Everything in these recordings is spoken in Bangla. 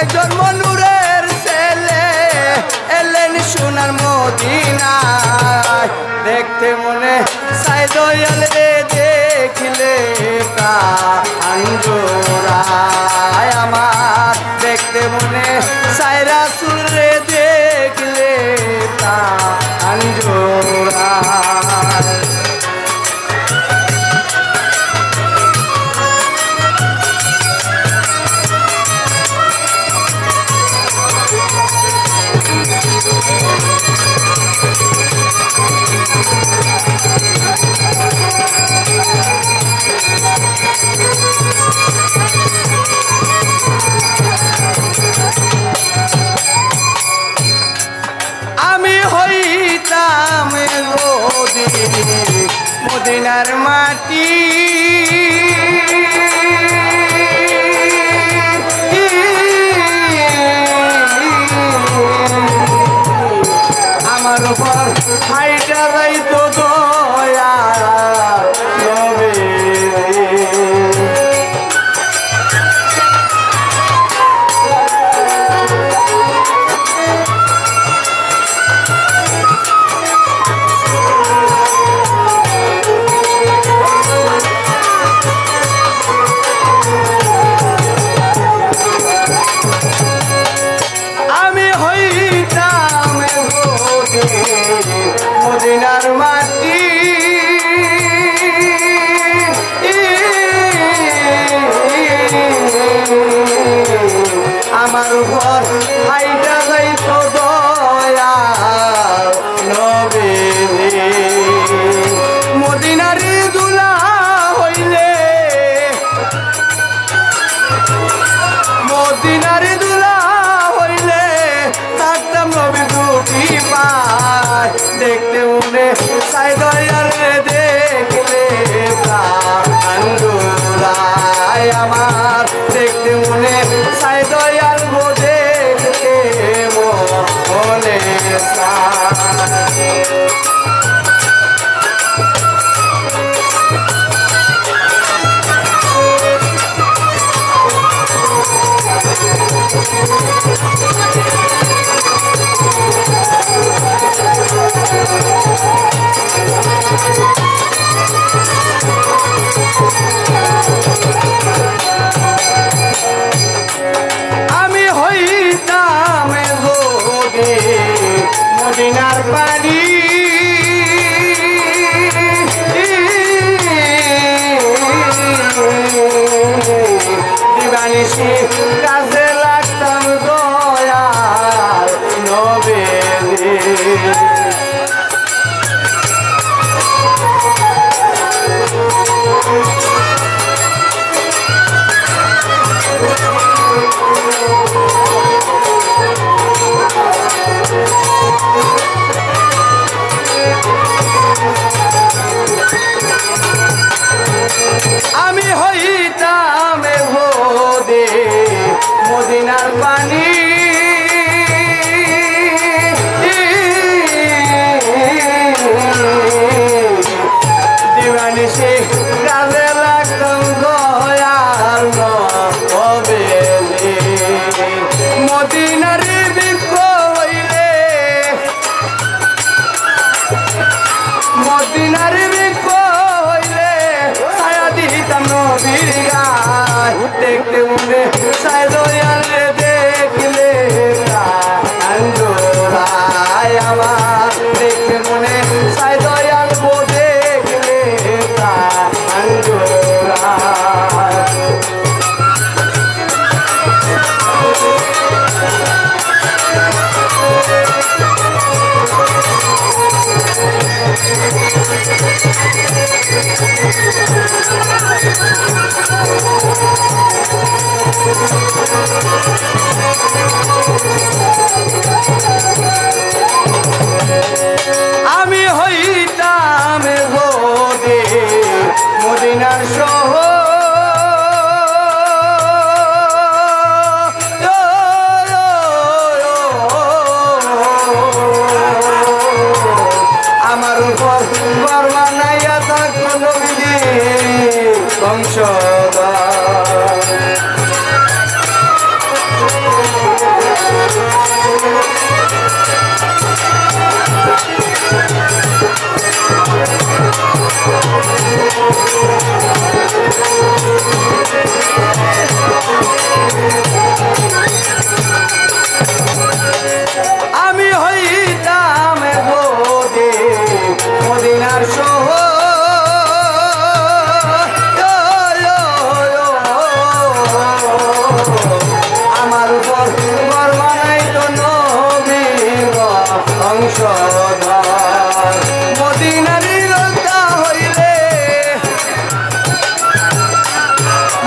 কয়জন মনুরের ছেলে, এলেন সোনার মদিনায়। দেখতে মনে সাই দয়াল রে, দেখিলে আঞ্জোরা আমার দেখতে মনে সাইরা সুরে হাইটা আমার ঘর হাইটা যাইতো দয়া নবে মদিনারি দুলা হইলে, মদিনার দুলা হইলে থাকতাম নবী দুটি পায়। দেখতে সাই দয়াল মনে সদার মদিনারি লজ্জা হইলে,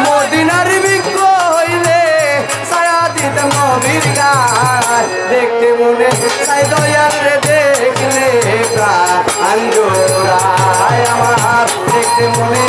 মদিনারি বিজ্ঞ হইলে, ছায়া দিতাম নবীর গায় দেখতে মনে চাই দয়ার রে, দেখলে প্রাণ। জোড়ায় আমার, দেখতে মনে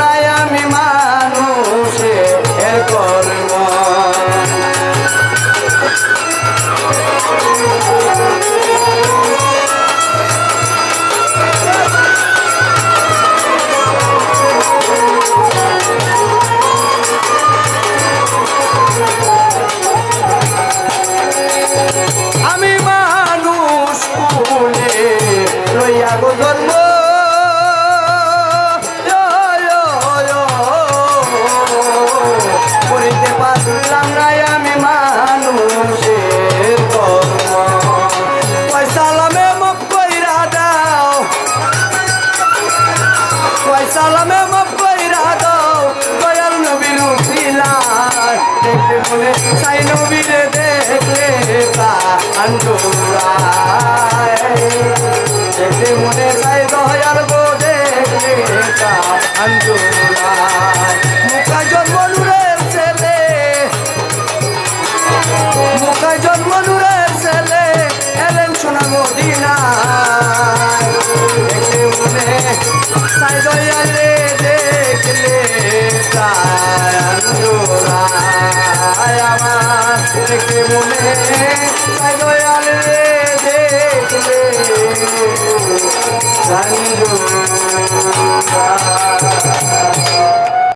নাই আমি মানুষে এর আঞ্জুরায় দেখলে মনে চাই দয়াল গো, দেখলে আঞ্জুরায় মুখা জন্ম নূরের ছেলে, মুখা জন্ম নূরের ছেলে, এলেন সোনা মদিনায়। দেখলে মনে চাই দয়ালে দেখলে তাই দেখলে মনে দয়ালে আঞ্জুরায়